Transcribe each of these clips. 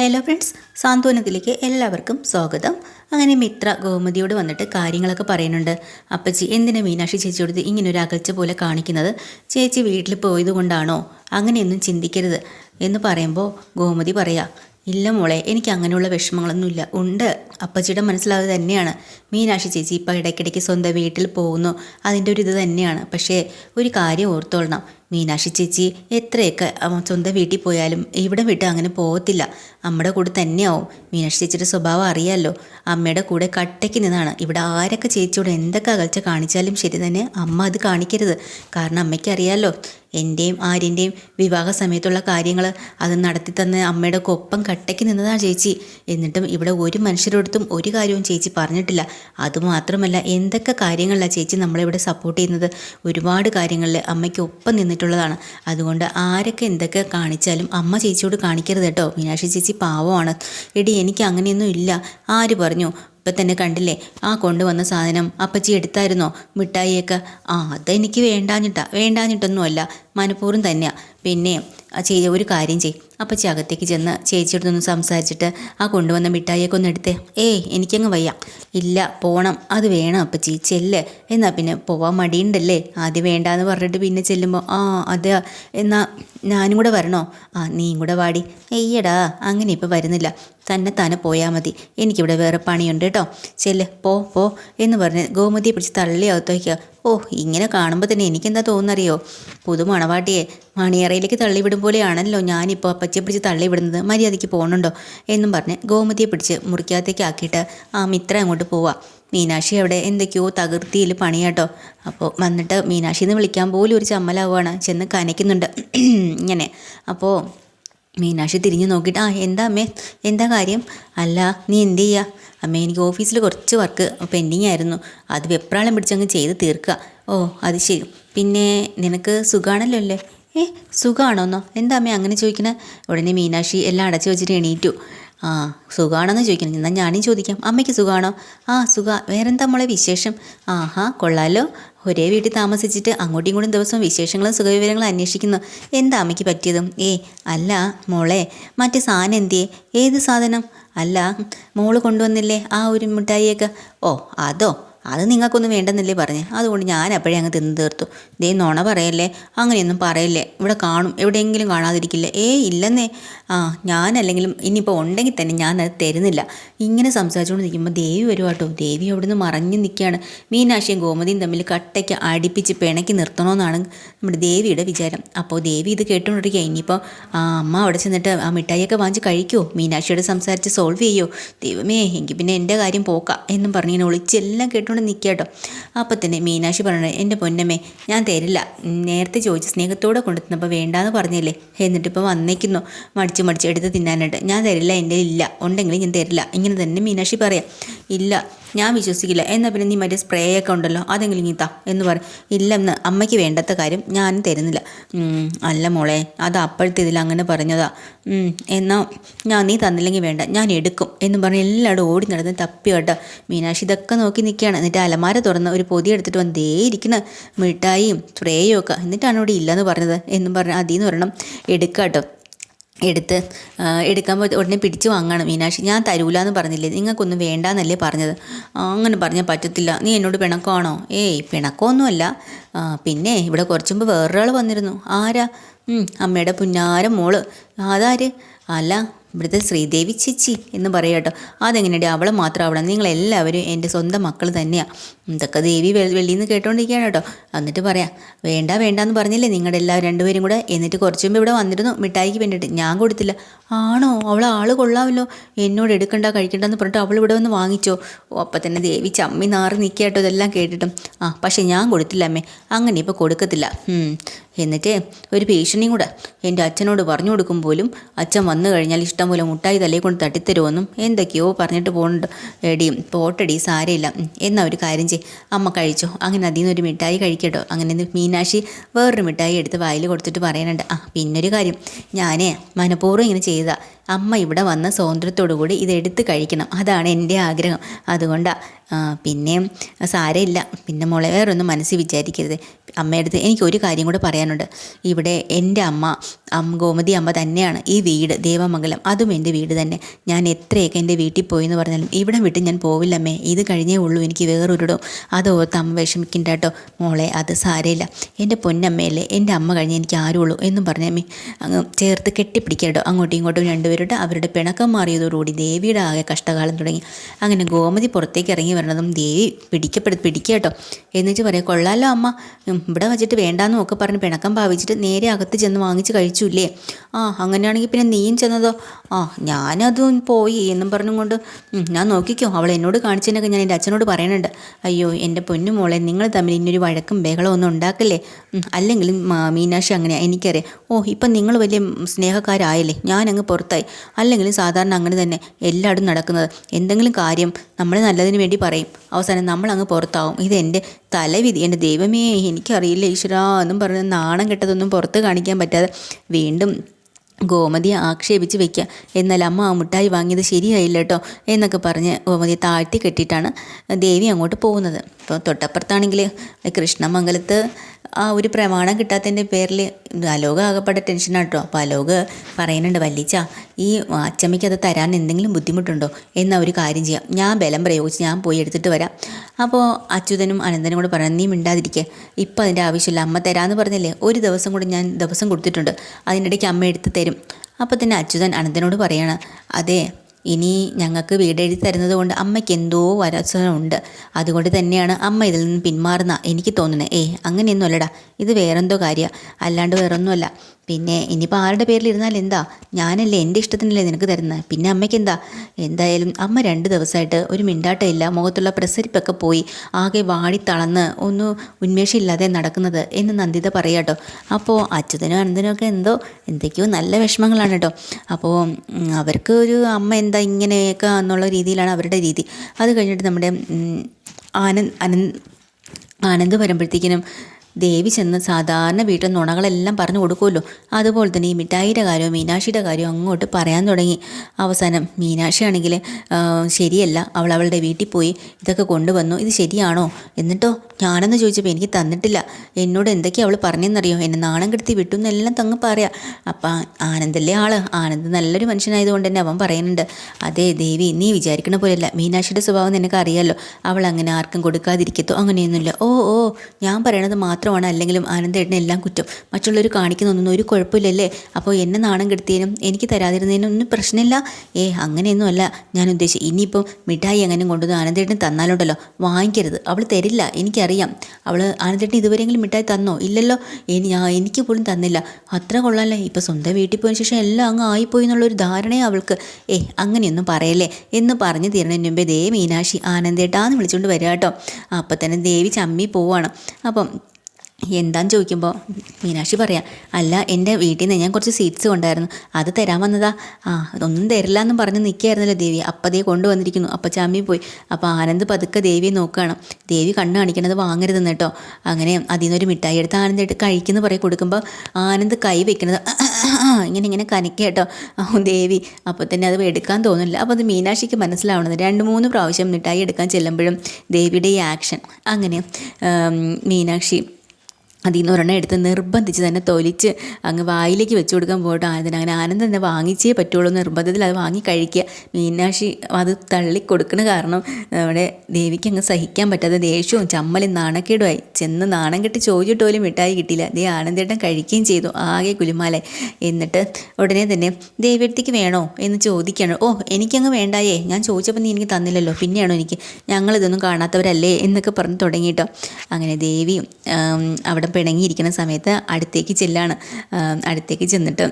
Hello friends സാന്ത്വനത്തിലേക്ക് എല്ലാവർക്കും സ്വാഗതം. അങ്ങനെ മിത്ര ഗോമതിയോട് വന്നിട്ട് കാര്യങ്ങളൊക്കെ പറയുന്നുണ്ട്. അപ്പച്ചി എന്തിനാ മീനാക്ഷി ചേച്ചിയോട് ഇങ്ങനെ ഒരു അകൽച്ച പോലെ കാണിക്കുന്നത്? ചേച്ചി വീട്ടിൽ പോയത് കൊണ്ടാണോ? അങ്ങനെയൊന്നും ചിന്തിക്കരുത് എന്ന് പറയുമ്പോൾ ഗോമതി പറയാ ഇല്ല മോളെ എനിക്ക് അങ്ങനെയുള്ള വിഷമങ്ങളൊന്നുമില്ല ഉണ്ട്. അപ്പച്ചിയുടെ മനസ്സിലാവുക തന്നെയാണ്. മീനാക്ഷി ചേച്ചി ഇപ്പം ഇടയ്ക്കിടയ്ക്ക് സ്വന്തം വീട്ടിൽ പോകുന്നു. അതിന്റെ ഒരു ഇത് തന്നെയാണ്. പക്ഷേ ഒരു കാര്യം ഓർത്തോളണം. മീനാക്ഷി ചേച്ചി എത്രയൊക്കെ സ്വന്തം വീട്ടിൽ പോയാലും ഇവിടെ വിട്ട് അങ്ങനെ പോകത്തില്ല അമ്മയുടെ കൂടെ തന്നെയാവും. മീനാക്ഷി ചേച്ചിയുടെ സ്വഭാവം അറിയാമല്ലോ അമ്മയുടെ കൂടെ കട്ടയ്ക്ക് നിന്നാണ്. ഇവിടെ ആരൊക്കെ ചേച്ചിയോട് എന്തൊക്കെ അകൽച്ച കാണിച്ചാലും ശരി തന്നെ അമ്മ അത് കാണിക്കരുത്. കാരണം അമ്മയ്ക്ക് അറിയാമല്ലോ എന്റെയും ആര്യന്റെയും വിവാഹ സമയത്തുള്ള കാര്യങ്ങൾ അത് നടത്തി തന്ന അമ്മയുടെ ഒപ്പം കട്ടയ്ക്ക് നിന്നതാണ് ചേച്ചി. എന്നിട്ടും ഇവിടെ ഒരു മനുഷ്യരോടത്തും ഒരു കാര്യവും ചേച്ചി പറഞ്ഞിട്ടില്ല. അതുമാത്രമല്ല എന്തൊക്കെ കാര്യങ്ങളിലാണ് ചേച്ചി നമ്മളിവിടെ സപ്പോർട്ട് ചെയ്യുന്നത്? ഒരുപാട് കാര്യങ്ങളിൽ അമ്മയ്ക്ക് ഒപ്പം നിന്നിട്ടുള്ളതാണ് അതുകൊണ്ട് ആരൊക്കെ എന്തൊക്കെ കാണിച്ചാലും അമ്മ ചേച്ചിയോട് കാണിക്കരുത് കേട്ടോ. മീനാക്ഷി ചേച്ചി പാവമാണ്. എടി എനിക്ക് അങ്ങനെയൊന്നും ഇല്ല. ആര് പറഞ്ഞു? ഇപ്പം തന്നെ കണ്ടില്ലേ? ആ കൊണ്ടുവന്ന സാധനം അപ്പച്ചി എടുത്തായിരുന്നോ? മിഠായിയൊക്കെ? ആ അതെനിക്ക് വേണ്ടാഞ്ഞിട്ടാ. വേണ്ടാഞ്ഞിട്ടൊന്നുമല്ല. മനഃപൂർവം തന്നെയാ. പിന്നെ ചെയ്യ ഒരു കാര്യം ചെയ് അപ്പച്ചി അകത്തേക്ക് ചെന്ന് ചേച്ചിയോടൊന്ന് സംസാരിച്ചിട്ട് ആ കൊണ്ടുവന്ന മിഠായിയൊക്കെ ഒന്ന് എടുത്തേ. ഏയ് എനിക്കങ്ങ് വയ്യ. ഇല്ല പോണം. അത് വേണം അപ്പച്ചി. ചെല്ല്. എന്നാ പിന്നെ പോവാൻ മടിയുണ്ടല്ലേ? ആദ്യം വേണ്ടാന്ന് പറഞ്ഞിട്ട് പിന്നെ ചെല്ലുമ്പോൾ ആ അതെ. എന്നാ ഞാനും കൂടെ വരണോ? ആ നീയും കൂടെ വാടി. എയ്യടാ അങ്ങനെ ഇപ്പോൾ വരുന്നില്ല. തന്നെ തന്നെ പോയാൽ മതി. എനിക്കിവിടെ വേറെ പണിയുണ്ട് കേട്ടോ. ചെല്ല് പോ പോ എന്ന് പറഞ്ഞ് ഗോമതിയെ പിടിച്ച് തള്ളി അകത്തേക്ക് ഓ ഇങ്ങനെ കാണുമ്പോൾ തന്നെ എനിക്കെന്താ തോന്നുന്നറിയോ? പുതു മണവാട്ടിയെ മണിയറയിലേക്ക് തള്ളിവിടും പോലെയാണല്ലോ ഞാനിപ്പോൾ അപ്പച്ചയെ പിടിച്ച് തള്ളിവിടുന്നത്. മര്യാദയ്ക്ക് പോകണുണ്ടോ എന്നും പറഞ്ഞ് ഗോമതിയെ പിടിച്ച് മുറിക്കകത്തേക്ക് ആക്കിയിട്ട് ആ മിത്ര അങ്ങോട്ട് പോവാ. മീനാക്ഷി അവിടെ എന്തൊക്കെയോ തകർത്തിയിൽ പണിയാട്ടോ. അപ്പോൾ വന്നിട്ട് മീനാക്ഷി എന്ന് വിളിക്കാൻ പോലും ഒരു ചമ്മലാവുകയാണ് ചെന്ന് കനയ്ക്കുന്നുണ്ട്. ഇങ്ങനെ. അപ്പോൾ മീനാക്ഷി തിരിഞ്ഞു നോക്കിയിട്ട് ആ എന്താ അമ്മേ? എന്താ കാര്യം? അല്ല നീ എന്ത് ചെയ്യുക അമ്മേ എനിക്ക് ഓഫീസിൽ കുറച്ച് വർക്ക് പെൻഡിങ് ആയിരുന്നു. അത് വെപ്രാളം പിടിച്ചങ്ങ് ചെയ്ത് തീർക്കുക. ഓ അത് ശരി. പിന്നെ നിനക്ക് സുഖാണല്ലോ അല്ലേ? ഏ സുഖമാണോന്നോ എന്താ അമ്മേ അങ്ങനെ ചോദിക്കണേ? ഉടനെ മീനാക്ഷി എല്ലാം അടച്ചു വെച്ചിട്ട് എണീറ്റു. ആ സുഖമാണെന്ന് ചോദിക്കണം. എന്നാൽ ഞാനും ചോദിക്കാം. അമ്മയ്ക്ക് സുഖമാണോ ആ സുഖ. വേറെന്താ മോളെ വിശേഷം? ആഹാ കൊള്ളാലോ. ഒരേ വീട്ടിൽ താമസിച്ചിട്ട് അങ്ങോട്ടും ഇങ്ങോട്ടും ദിവസവും വിശേഷങ്ങളും സുഖവിവരങ്ങളും അന്വേഷിക്കുന്നു. എന്താ അമ്മയ്ക്ക് പറ്റിയതും? ഏ അല്ല മോളെ മറ്റേ സാധനം എന്തിയേ? ഏത് സാധനം? അല്ല മോൾ കൊണ്ടുവന്നില്ലേ ആ ഒരു മിഠായിയൊക്കെ? ഓ അതോ? അത് നിങ്ങൾക്കൊന്നും വേണ്ടെന്നല്ലേ പറഞ്ഞേ. അതുകൊണ്ട് ഞാൻ അപ്പോഴേ അങ്ങ് തിന്നു തീർത്തു. ദേ നുണ പറയല്ലേ അങ്ങനെയൊന്നും പറയല്ലേ. ഇവിടെ കാണും എവിടെയെങ്കിലും കാണാതിരിക്കില്ലേ. ഏ ഇല്ലെന്നേ. ആ ഞാനല്ലെങ്കിലും ഇനിയിപ്പോൾ ഉണ്ടെങ്കിൽ തന്നെ ഞാൻ അത് തരുന്നില്ല. ഇങ്ങനെ സംസാരിച്ചുകൊണ്ട് നിൽക്കുമ്പോൾ ദേവി വരുവാട്ടോ ദേവി അവിടുന്ന് മറഞ്ഞു നിൽക്കുകയാണ്. മീനാക്ഷിയും ഗോമതിയും തമ്മിൽ കട്ടയ്ക്ക് അടിപ്പിച്ച് പിണക്കി നിർത്തണമെന്നാണ് നമ്മുടെ ദേവിയുടെ വിചാരം. അപ്പോൾ ദേവി ഇത് കേട്ടുകൊണ്ടിരിക്കുക ഇനിയിപ്പോൾ ആ അമ്മ അവിടെ ചെന്നിട്ട് ആ മിഠായിയൊക്കെ വാങ്ങിച്ച് കഴിക്കുമോ മീനാക്ഷിയോട് സംസാരിച്ച് സോൾവ് ചെയ്യുമോ ദൈവമേ എങ്കിൽ പിന്നെ എന്റെ കാര്യം പോക്കാം എന്നും പറഞ്ഞിങ്ങനെ ഒളിച്ചെല്ലാം കേട്ടുകൊണ്ട് നിൽക്കുക കേട്ടോ. അപ്പോൾ തന്നെ മീനാക്ഷി പറഞ്ഞു എന്റെ പൊന്നമ്മേ ഞാൻ തരില്ല. നേരത്തെ ചോദിച്ച് സ്നേഹത്തോടെ കൊണ്ടുത്തന്നപ്പോൾ വേണ്ടാന്ന് പറഞ്ഞില്ലേ? എന്നിട്ട് ഇപ്പോൾ വന്നേക്കുന്നു. മടിച്ച് മടിച്ച് എടുത്ത് തിന്നാനായിട്ട്. ഞാൻ തരില്ല എന്റെ ഇല്ല. ഉണ്ടെങ്കിൽ ഞാൻ തരില്ല. ഇങ്ങനെ തന്നെ മീനാക്ഷി പറയാം. ഇല്ല ഞാൻ വിശ്വസിക്കില്ല. എന്നാൽ പിന്നെ നീ മറ്റേ സ്പ്രേ ഒക്കെ ഉണ്ടല്ലോ അതെങ്കിലും നീ താ എന്ന് പറയും ഇല്ലെന്ന് അമ്മയ്ക്ക് വേണ്ടാത്ത കാര്യം ഞാൻ തരുന്നില്ല. അല്ല മോളെ അത് അപ്പോഴത്തെ ഇതിൽ അങ്ങനെ പറഞ്ഞതാ. എന്നാ ഞാൻ നീ തന്നില്ലെങ്കിൽ വേണ്ട ഞാൻ എടുക്കും എന്ന് പറഞ്ഞ് എല്ലാവരും ഓടി നടന്ന് തപ്പി കേട്ടോ. മീനാക്ഷി ഇതൊക്കെ നോക്കി നിൽക്കുകയാണ്. എന്നിട്ട് അലമാര തുറന്ന് ഒരു പൊതി എടുത്തിട്ട് വന്ന് ഇരിക്കുന്ന. മിഠായിയും സ്പ്രേയും ഒക്കെ. എന്നിട്ടാണ് ഇവിടെ ഇല്ലെന്ന് പറഞ്ഞത് എന്നും പറഞ്ഞ് അതിൽ നിന്ന് ഒരെണ്ണം എടുക്കാം കേട്ടോ എടുത്ത് എടുക്കാൻ ഉടനെ പിടിച്ച് വാങ്ങണം മീനാക്ഷി. ഞാൻ തരൂല എന്ന് പറഞ്ഞില്ലേ? നിങ്ങൾക്കൊന്നും വേണ്ടാന്നല്ലേ പറഞ്ഞത്. അങ്ങനെ പറഞ്ഞാൽ പറ്റത്തില്ല. നീ എന്നോട് പിണക്കമാണോ? ഏയ് പിണക്കമൊന്നുമല്ല. പിന്നെ ഇവിടെ കുറച്ചു മുമ്പ് വേറൊരാൾ വന്നിരുന്നു. ആരാ? അമ്മയുടെ പുന്നാര മോൾ. അതാര്? അല്ല ഇവിടുത്തെ ശ്രീദേവി ചേച്ചി എന്ന് പറയാം കേട്ടോ. അതെങ്ങനെയാണ് അവളെ മാത്രം അവളെ നിങ്ങളെല്ലാവരും എന്റെ സ്വന്തം മക്കൾ തന്നെയാണ് ഇതൊക്കെ ദേവി വെ- നിന്ന് കേട്ടോണ്ടിരിക്കുകയാണ് കേട്ടോ. എന്നിട്ട് പറയാം വേണ്ട വേണ്ട എന്ന് പറഞ്ഞില്ലേ നിങ്ങളുടെ എല്ലാവരും രണ്ടുപേരും കൂടെ? എന്നിട്ട് കുറച്ച് മുമ്പ് ഇവിടെ വന്നിരുന്നു മിഠായിക്ക് വേണ്ടിയിട്ട്. ഞാൻ കൊടുത്തില്ല. ആണോ? അവൾ ആൾ കൊള്ളാമല്ലോ. എന്നോട് എടുക്കണ്ട കഴിക്കണ്ടെന്ന് പറഞ്ഞിട്ട് അവൾ ഇവിടെ വന്ന് വാങ്ങിച്ചോ. ഓ അപ്പം തന്നെ ദേവി ചമ്മി നാറി നിൽക്കുക കേട്ടോ ഇതെല്ലാം കേട്ടിട്ടും. ആ പക്ഷേ ഞാൻ കൊടുത്തില്ല അമ്മേ. അങ്ങനെ ഇപ്പോൾ കൊടുക്കത്തില്ല. എന്നിട്ട് ഒരു ഭീഷണിയും കൂടെ എന്റെ അച്ഛനോട് പറഞ്ഞു കൊടുക്കും പോലും അച്ഛൻ വന്നു കഴിഞ്ഞാൽ ഇഷ്ടം പോലെ മുട്ടായി തലയിൽ കൊണ്ട് തട്ടിത്തരുമെന്നും എന്തൊക്കെയോ പറഞ്ഞിട്ട് പോകുന്നുണ്ട് എടി പോട്ടടി സാരമില്ല. ഉം, എന്നാ ഒരു കാര്യം ചെയ് അമ്മ കഴിച്ചോ? അങ്ങനെ അതിൽ നിന്ന് ഒരു മിഠായി കഴിക്കട്ടോ. അങ്ങനെ മീനാക്ഷി വേറൊരു മിഠായി എടുത്ത് വായിൽ കൊടുത്തിട്ട് പറയാനുണ്ട് ആ പിന്നൊരു കാര്യം. ഞാനേ മനഃപൂർവം ഇങ്ങനെ ചെയ്തതാ. അമ്മ ഇവിടെ വന്ന സ്വാതന്ത്ര്യത്തോടു കൂടി ഇത് എടുത്ത് കഴിക്കണം. അതാണ് എന്റെ ആഗ്രഹം. അതുകൊണ്ടാണ് പിന്നെ സാരമില്ല. പിന്നെ മോളെ വേറൊന്നും മനസ്സിൽ വിചാരിക്കരുത്. അമ്മയടുത്ത് എനിക്ക് ഒരു കാര്യം കൂടെ പറയാനുണ്ട്. ഇവിടെ എന്റെ അമ്മ ഗോമതി അമ്മ തന്നെയാണ് ഈ വീട് ദേവമംഗലം. അതും എന്റെ വീട് തന്നെ. ഞാൻ എത്രയൊക്കെ എന്റെ വീട്ടിൽ പോയി എന്ന് പറഞ്ഞാലും ഇവിടെ വിട്ട് ഞാൻ പോവില്ലമ്മേ ഇത് കഴിഞ്ഞേ ഉള്ളൂ. എനിക്ക് വേറൊരിടും അത് ഓർത്ത് അമ്മ വിഷമിക്കണ്ട കേട്ടോ. മോളെ അത് സാരമില്ല. എന്റെ പൊന്നമ്മയല്ലേ എന്റെ അമ്മ കഴിഞ്ഞ് എനിക്ക് ആരും ഉള്ളൂ എന്നും പറഞ്ഞമ്മേ അങ്ങ് ചേർത്ത് കെട്ടിപ്പിടിക്കട്ടോ അങ്ങോട്ടും ഇങ്ങോട്ടും രണ്ടുപേരുടെ അവരുടെ പിണക്കം മാറിയതോടുകൂടി ദേവിയുടെ ആകെ കഷ്ടകാലം തുടങ്ങി. അങ്ങനെ ഗോമതി പുറത്തേക്ക് ഇറങ്ങി വരണതും ദേവി പിടിക്കപ്പെടു പിടിക്കുക കേട്ടോ. എന്നിട്ട് പറയാം കൊള്ളാലോ അമ്മ. ഇവിടെ വച്ചിട്ട് വേണ്ടാന്നും ഒക്കെ പറഞ്ഞ് പിണക്കം ഭാവിച്ചിട്ട് നേരെ അകത്ത് ചെന്ന് വാങ്ങിച്ച് കഴിച്ചില്ലേ? ആ അങ്ങനെയാണെങ്കിൽ പിന്നെ നീയും ചെന്നതോ? ആ ഞാനതും പോയി എന്നും പറഞ്ഞുകൊണ്ട് ഞാൻ നോക്കിക്കോ. അവൾ എന്നോട് കാണിച്ചതിനൊക്കെ ഞാൻ എന്റെ അച്ഛനോട് പറയുന്നുണ്ട് അയ്യോ എന്റെ പൊന്നു മോളെ നിങ്ങൾ തമ്മിൽ ഇനിയൊരു വഴക്കും ബഹളം ഒന്നും ഉണ്ടാക്കല്ലേ? അല്ലെങ്കിലും മീനാക്ഷി അങ്ങനെയാണ് എനിക്കറിയാം. ഓ ഇപ്പം നിങ്ങൾ വലിയ സ്നേഹക്കാരായല്ലേ? ഞാനങ്ങ് പുറത്തായി. അല്ലെങ്കിലും സാധാരണ അങ്ങനെ തന്നെ എല്ലായിടും നടക്കുന്നത്. എന്തെങ്കിലും കാര്യം നമ്മൾ നല്ലതിന് വേണ്ടി പറയും. അവസാനം നമ്മൾ അങ്ങ് പുറത്താവും എന്റെ തലവിധി. എന്റെ ദൈവമേ എനിക്കറിയില്ല ഈശ്വര എന്നും പറഞ്ഞ് നാണം കെട്ടതൊന്നും പുറത്ത് കാണിക്കാൻ പറ്റാതെ വീണ്ടും ഗോമതിയെ ആക്ഷേപിച്ച് വെക്കുക എന്നാൽ അമ്മ ആ മുട്ടായി വാങ്ങിയത് ശരിയായില്ല കേട്ടോ എന്നൊക്കെ പറഞ്ഞ് ഗോമതിയെ താഴ്ത്തി കെട്ടിയിട്ടാണ് ദേവി അങ്ങോട്ട് പോകുന്നത്. അപ്പോൾ തൊട്ടപ്പുറത്താണെങ്കിൽ കൃഷ്ണമംഗലത്ത് ആ ഒരു പ്രമാണം കിട്ടാത്തതിന്റെ പേരിൽ അലോക ആകപ്പാടെ ടെൻഷനാണ് കേട്ടോ അപ്പോൾ അലോക് പറയുന്നുണ്ട് വല്ലിച്ച ഈ അച്ചമ്മയ്ക്ക് അത് തരാൻ എന്തെങ്കിലും ബുദ്ധിമുട്ടുണ്ടോ? എന്ന ഒരു കാര്യം ചെയ്യാം. ഞാൻ ബലം പ്രയോഗിച്ച് ഞാൻ പോയി എടുത്തിട്ട് വരാം. അപ്പോൾ അച്യുതനും അനന്തനും കൂടെ പറഞ്ഞു നീ മിണ്ടാതിരിക്കുക ഇപ്പം അതിന്റെ ആവശ്യമില്ല. അമ്മ തരാമെന്ന് പറഞ്ഞില്ലേ? ഒരു ദിവസം കൂടി ഞാൻ ദിവസം കൊടുത്തിട്ടുണ്ട്. അതിനിടയ്ക്ക് അമ്മ എടുത്ത് തരും. അപ്പോൾ തന്നെ അച്യുതൻ അനന്തനോട് പറയാണ് അതെ ഇനി ഞങ്ങൾക്ക് വീട് എഴുതി തരുന്നത് കൊണ്ട് അമ്മയ്ക്ക് എന്തോ വരസനമുണ്ട് അതുകൊണ്ട് തന്നെയാണ് അമ്മ ഇതിൽ നിന്ന് പിന്മാറുന്ന എനിക്ക് തോന്നുന്നത് ഏ അങ്ങനെയൊന്നുമല്ലടാ. ഇത് വേറെന്തോ കാര്യമാണ് അല്ലാണ്ട് വേറൊന്നുമല്ല. പിന്നെ ഇനിയിപ്പോൾ ആരുടെ പേരിൽ ഇരുന്നാൽ എന്താ? ഞാനല്ലേ എന്റെ ഇഷ്ടത്തിനല്ലേ നിനക്ക് തരുന്നത് പിന്നെ അമ്മയ്ക്ക് എന്താ എന്തായാലും അമ്മ രണ്ട് ദിവസമായിട്ട് ഒരു മിണ്ടാട്ടമില്ല. മുഖത്തുള്ള പ്രസരിപ്പൊക്കെ പോയി ആകെ വാടി തളന്ന് ഒന്ന് ഉന്മേഷമില്ലാതെ നടക്കുന്നത് എന്ന് നന്ദിത പറയാട്ടോ. അപ്പോൾ അച്യുതനും അനന്തനും ഒക്കെ എന്തോ എന്തൊക്കെയോ നല്ല വിഷമങ്ങളാണ് കേട്ടോ. അപ്പോൾ അവർക്ക് ഒരു അമ്മ എന്താ ഇങ്ങനെയൊക്കെ എന്നുള്ള രീതിയിലാണ് അവരുടെ രീതി. അത് കഴിഞ്ഞിട്ട് നമ്മുടെ ആനന്ദ് അനന്ത് ആനന്ദ് വരുമ്പോഴത്തേക്കിനും ദേവി ചെന്ന് സാധാരണ വീട്ടിൽ നുണകളെല്ലാം പറഞ്ഞു കൊടുക്കുമല്ലോ. അതുപോലെ തന്നെ ഈ മിഠായിയുടെ കാര്യവും മീനാക്ഷിയുടെ കാര്യവും അങ്ങോട്ട് പറയാൻ തുടങ്ങി. അവസാനം മീനാക്ഷി ആണെങ്കിൽ ശരിയല്ല അവൾ അവളുടെ വീട്ടിൽ പോയി ഇതൊക്കെ കൊണ്ടുവന്നു. ഇത് ശരിയാണോ? എന്നിട്ടോ ഞാനെന്ന് ചോദിച്ചപ്പോൾ എനിക്ക് തന്നിട്ടില്ല. എന്നോട് എന്തൊക്കെയാണ് അവൾ പറഞ്ഞെന്നറിയോ എന്നെ നാണം കെടുത്തി വിട്ടു എന്നെല്ലാം തങ്ങ് പറയാം. അപ്പം ആനന്ദല്ലേ ആൾ? ആനന്ദ് നല്ലൊരു മനുഷ്യനായതുകൊണ്ട് തന്നെ അവൻ പറയുന്നുണ്ട്. അതെ ദേവി നീ വിചാരിക്കണ പോലെയല്ല. മീനാക്ഷിയുടെ സ്വഭാവം നിനക്ക് അറിയാമല്ലോ അവൾ അങ്ങനെ ആർക്കും കൊടുക്കാതിരിക്കത്തോ? അങ്ങനെയൊന്നുമില്ല. ഓ ഓ ഞാൻ പറയണത് മാത്രമാണ് അല്ലെങ്കിലും ആനന്ദേട്ടനെ എല്ലാം കുറ്റം. മറ്റുള്ളവർ കാണിക്കുന്നൊന്നും ഒരു കുഴപ്പമില്ലല്ലേ? അപ്പോൾ എന്നെ നാണം കെടുത്തിയതിനും എനിക്ക് തരാതിരുന്നതിനും ഒന്നും പ്രശ്നമില്ല. ഏ അങ്ങനെയൊന്നുമല്ല. ഞാൻ ഉദ്ദേശിച്ചു ഇനിയിപ്പം മിഠായി എങ്ങനെ കൊണ്ടുവന്ന് ആനന്ദേട്ടൻ തന്നാലുണ്ടല്ലോ? വാങ്ങിക്കരുത്. അവൾ തരില്ല എനിക്കറിയാം. അവൾ ആനന്ദേട്ടൻ ഇതുവരെയെങ്കിലും മിഠായി തന്നോ? ഇല്ലല്ലോ. എനിക്ക് പോലും തന്നില്ല. അത്ര കൊള്ളാമല്ലേ ഇപ്പോൾ സ്വന്തം വീട്ടിൽ പോയതിന് ശേഷം എല്ലാം അങ്ങ് ആയിപ്പോയി എന്നുള്ളൊരു ധാരണയെ അവൾക്ക്. ഏ അങ്ങനെയൊന്നും പറയല്ലേ? എന്ന് പറഞ്ഞു തീരണതിന് മുമ്പേ ദേ മീനാക്ഷി ആനന്ദേട്ടാന്ന് വിളിച്ചുകൊണ്ട് വരിക കേട്ടോ. അപ്പം തന്നെ ദേവി ചമ്മി പോവാണ്. അപ്പം എന്താന്ന് ചോദിക്കുമ്പോൾ മീനാക്ഷി പറയാം അല്ല എന്റെ വീട്ടിൽ നിന്ന് ഞാൻ കുറച്ച് സീറ്റ്സ് കൊണ്ടായിരുന്നു. അത് തരാൻ വന്നതാ. ആ അതൊന്നും തരില്ല എന്നും പറഞ്ഞ് നിൽക്കുകയായിരുന്നല്ലോ ദേവി. അപ്പതേ കൊണ്ടുവന്നിരിക്കുന്നു. അപ്പം ചാമ്പി പോയി. അപ്പോൾ ആനന്ദ് പതുക്കെ ദേവിയെ നോക്കുകയാണ് ദേവി കണ്ണ് കാണിക്കണത് വാങ്ങരുതെന്ന് കേട്ടോ. അങ്ങനെ അതിൽ നിന്നൊരു മിഠായി എടുത്ത് ആനന്ദ് എടുത്ത് കഴിക്കുന്നു പറയും. കൊടുക്കുമ്പോൾ ആനന്ദ് കൈ വെക്കണത് ഇങ്ങനെ ഇങ്ങനെ കനക്കുക കേട്ടോ. ദേവി അപ്പോൾ തന്നെ അത് എടുക്കാൻ തോന്നില്ല അപ്പോൾ അത് മീനാക്ഷിക്ക് മനസ്സിലാവണത് രണ്ട് മൂന്ന് പ്രാവശ്യം മിഠായി എടുക്കാൻ ചെല്ലുമ്പോഴും ദേവിയുടെ ഈ ആക്ഷൻ അങ്ങനെ മീനാക്ഷി അതിൽ നിന്ന് ഒരെണ്ണം എടുത്ത് നിർബന്ധിച്ച് തന്നെ തൊലിച്ച് അങ്ങ് വായിലേക്ക് വെച്ച് കൊടുക്കാൻ പോയിട്ട് ആനന്ദൻ അങ്ങനെ ആനന്ദം തന്നെ വാങ്ങിച്ചേ പറ്റുള്ളൂ നിർബന്ധത്തിൽ അത് വാങ്ങി കഴിക്കുക. മീനാക്ഷി അത് തള്ളി കൊടുക്കണ കാരണം നമ്മുടെ ദേവിക്ക് അങ്ങ് സഹിക്കാൻ പറ്റാതെ ദേഷ്യവും ചമ്മലും നാണക്കേടുമായി. ചെന്ന് നാണം കെട്ടി ചോദിച്ചിട്ട് പോലും മിഠായി കിട്ടിയില്ല. ദേ ആനന്ദേട്ടൻ കഴിക്കുകയും ചെയ്തു. ആകെ കുലുമാലായി. എന്നിട്ട് ഉടനെ തന്നെ ദേവിയടുത്തേക്ക് വേണോ എന്ന് ചോദിക്കുകയാണ്. ഓ എനിക്കങ്ങ് വേണ്ടായേ. ഞാൻ ചോദിച്ചപ്പോൾ നീ എനിക്ക് തന്നില്ലല്ലോ. പിന്നെയാണോ എനിക്ക്? ഞങ്ങളിതൊന്നും കാണാത്തവരല്ലേ എന്നൊക്കെ പറഞ്ഞ് തുടങ്ങിയിട്ടോ. അങ്ങനെ ദേവിയും ആം, പിണങ്ങിയിരിക്കുന്ന സമയത്ത് അടുത്തേക്ക് ചെല്ലാണ്. അടുത്തേക്ക് ചെന്നിട്ട്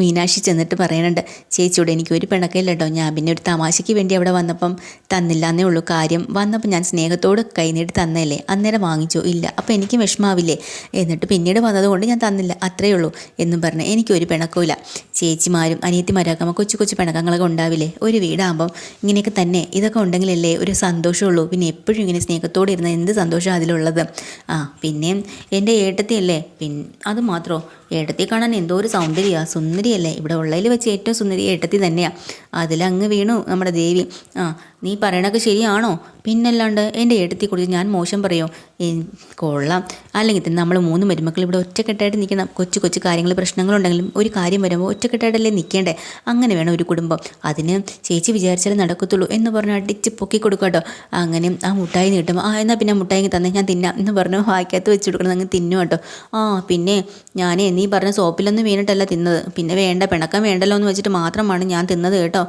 മീനാക്ഷി ചെന്നിട്ട് പറയുന്നുണ്ട് ചേച്ചിയോട് എനിക്ക് ഒരു പിണക്കമില്ല കേട്ടോ ഞാൻ പിന്നെ ഒരു തമാശയ്ക്ക് വേണ്ടി അവിടെ വന്നപ്പം തന്നില്ല എന്നേ ഉള്ളൂ. കാര്യം വന്നപ്പോൾ ഞാൻ സ്നേഹത്തോട് കൈനീട്ടി തന്നല്ലേ അന്നേരം വാങ്ങിച്ചോ. ഇല്ല അപ്പോൾ എനിക്ക് വിഷമാവില്ലേ? എന്നിട്ട് പിന്നീട് വന്നതുകൊണ്ട് ഞാൻ തന്നില്ല. അത്രയേ ഉള്ളൂ എന്നും പറഞ്ഞ്. എനിക്കൊരു പിണക്കമില്ല ചേച്ചിമാരും അനിയത്തിമാരൊക്കെ കൊച്ചു കൊച്ചു പിണക്കങ്ങളൊക്കെ ഉണ്ടാവില്ലേ? ഒരു വീടാകുമ്പം ഇങ്ങനെയൊക്കെ തന്നെ. ഇതൊക്കെ ഉണ്ടെങ്കിലല്ലേ ഒരു സന്തോഷമുള്ളൂ. പിന്നെ എപ്പോഴും ഇങ്ങനെ സ്നേഹത്തോടെ ഇരുന്ന എന്ത് സന്തോഷം അതിലുള്ളത്? ആ പിന്നെ എന്റെ ഏട്ടത്തിയല്ലേ? പിൻ അത് മാത്രമോ ഏട്ടത്തി കാണാൻ എന്തോ ഒരു സൗന്ദര്യമാണ് സുന്ദരിയല്ലേ? ഇവിടെ ഉള്ളതിൽ വെച്ച് ഏറ്റവും സുന്ദരി ഏട്ടത്തി തന്നെയാണ് അതിലങ്ങ് വീണു നമ്മുടെ ദേവി. ആ നീ പറയണൊക്കെ ശരിയാണോ? പിന്നല്ലാണ്ട് എന്റെ ഏട്ടത്തെക്കുറിച്ച് ഞാൻ മോശം പറയോ? കൊള്ളാം. അല്ലെങ്കിൽ തന്നെ നമ്മൾ മൂന്ന് മരുമക്കൾ ഇവിടെ ഒറ്റക്കെട്ടായിട്ട് നിൽക്കുന്ന കൊച്ചു കൊച്ചു കാര്യങ്ങൾ പ്രശ്നങ്ങളുണ്ടെങ്കിലും ഒരു കാര്യം വരുമ്പോൾ ഒറ്റക്കെട്ടായിട്ടല്ലേ നിൽക്കേണ്ടേ? അങ്ങനെ വേണം ഒരു കുടുംബം. അതിന് ചേച്ചി വിചാരിച്ചാലേ നടക്കത്തുള്ളൂ എന്ന് പറഞ്ഞ് അടിച്ച് പൊക്കി കൊടുക്കട്ടോ അങ്ങനെ ആ മുട്ടായി നീട്ടുമ്പോൾ ആ എന്നാൽ പിന്നെ മുട്ടായി തന്നെ ഞാൻ തിന്നാം എന്ന് പറഞ്ഞു വായിക്കകത്ത് വെച്ച് കൊടുക്കണം. അങ്ങ് തിന്നു കേട്ടോ. ആ പിന്നെ ഞാൻ നീ പറഞ്ഞ സോപ്പിലൊന്നും വീണിട്ടല്ല തിന്നത്. പിന്നെ വേണ്ട പിണക്കം വേണ്ടല്ലോ എന്ന് വെച്ചിട്ട് മാത്രമാണ് ഞാൻ തിന്നത് കേട്ടോ.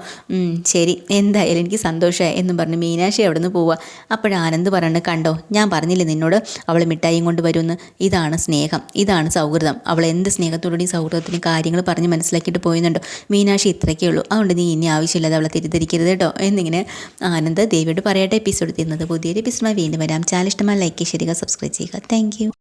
ശരി. എന്തായാലും എനിക്ക് സന്തോഷമായി എന്ന് പറഞ്ഞ് മീനാക്ഷി അവിടെ നിന്ന് പോവുക അപ്പോഴാനന്ദ് പറയണത് കണ്ടോ ഞാൻ പറഞ്ഞില്ലേ നിന്നോട്? അവൾ മിഠായിയും കൊണ്ട് വരുമെന്ന് ഇതാണ് സ്നേഹം. ഇതാണ് സൗഹൃദം. അവൾ എന്ത് സ്നേഹത്തോടുകൂടി സൗഹൃദത്തിന് കാര്യങ്ങൾ പറഞ്ഞ് മനസ്സിലാക്കിയിട്ട് പോയിരുന്നുണ്ടോ മീനാക്ഷി ഇത്രയൊക്കെ ഉള്ളൂ. അതുകൊണ്ട് നീ ഇനി ആവശ്യമില്ലാതെ അവളെ തെറ്റിദ്ധരിക്കരുത് കേട്ടോ. എന്നിങ്ങനെ ആനന്ദ് ദേവിയോട് പറയട്ടെ എപ്പിസോഡ് തീർന്നത് പുതിയൊരു എപ്പിസോഡുമായി വീണ്ടും വരാം. ചാനൽ ഇഷ്ടമായി ലൈക്ക് ചെയ്യുക സബ്സ്ക്രൈബ് ചെയ്യുക. താങ്ക്